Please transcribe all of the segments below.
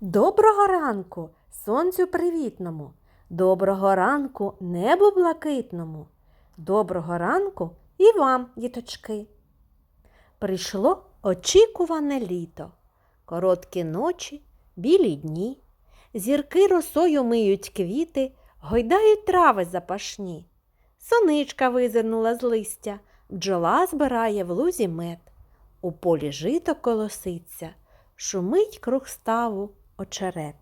Доброго ранку, сонцю привітному, доброго ранку небу блакитному, доброго ранку і вам, діточки. Прийшло очікуване літо, короткі ночі, білі дні, зірки росою миють квіти, гойдають трави запашні. Соничка визирнула з листя, бджола збирає в лузі мед. У полі жито колоситься, шумить круг ставу очерет.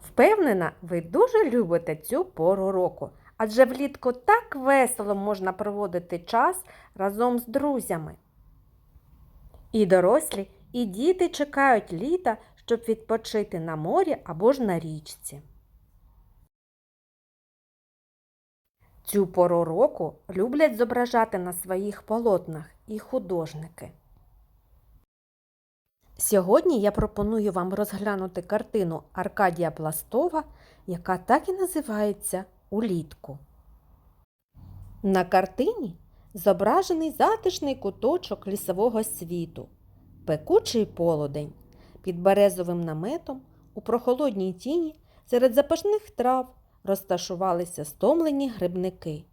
Впевнена, ви дуже любите цю пору року, адже влітку так весело можна проводити час разом з друзями. І дорослі, і діти чекають літа, щоб відпочити на морі або ж на річці. Цю пору року люблять зображати на своїх полотнах і художники. Сьогодні я пропоную вам розглянути картину Аркадія Пластова, яка так і називається Улітку. На картині зображений затишний куточок лісового світу, пекучий полудень, під березовим наметом у прохолодній тіні серед запашних трав розташувалися стомлені грибники.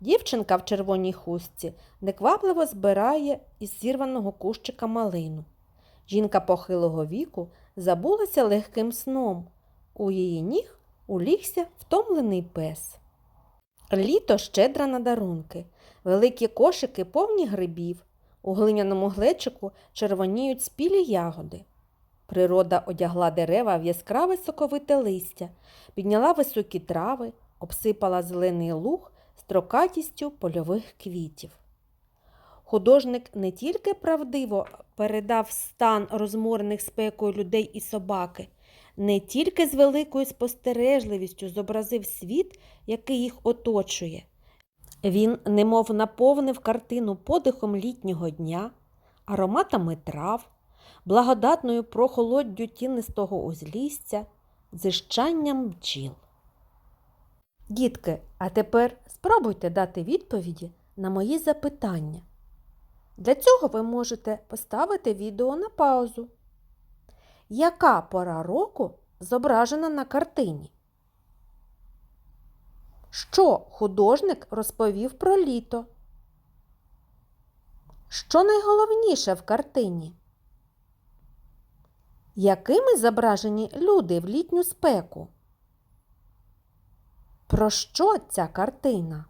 Дівчинка в червоній хустці неквапливо збирає із зірваного кущика малину. Жінка похилого віку забулася легким сном. У її ніг улігся втомлений пес. Літо щедра на дарунки, великі кошики повні грибів, у глиняному глечику червоніють спілі ягоди. Природа одягла дерева в яскраве соковите листя, підняла високі трави, обсипала зелений луг строкатістю польових квітів. Художник не тільки правдиво передав стан розморених спекою людей і собаки, не тільки з великою спостережливістю зобразив світ, який їх оточує. Він немов наповнив картину подихом літнього дня, ароматами трав, благодатною прохолоддю тінистого узлісся, зищанням бджіл. Дітки, а тепер спробуйте дати відповіді на мої запитання. Для цього ви можете поставити відео на паузу. Яка пора року зображена на картині? Що художник розповів про літо? Що найголовніше в картині? Якими зображені люди в літню спеку? Про що ця картина?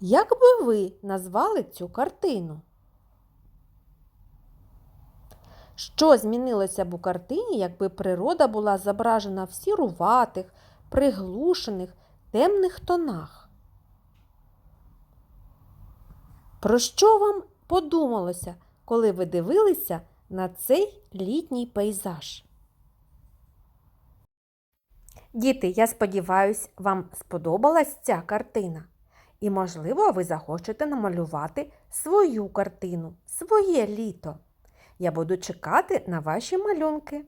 Як би ви назвали цю картину? Що змінилося б у картині, якби природа була зображена в сіруватих, приглушених, темних тонах? Про що вам подумалося, коли ви дивилися на цей літній пейзаж? Діти, я сподіваюся, вам сподобалась ця картина. І, можливо, ви захочете намалювати свою картину, своє літо. Я буду чекати на ваші малюнки.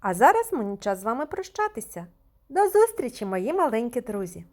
А зараз мені час з вами прощатися. До зустрічі, мої маленькі друзі!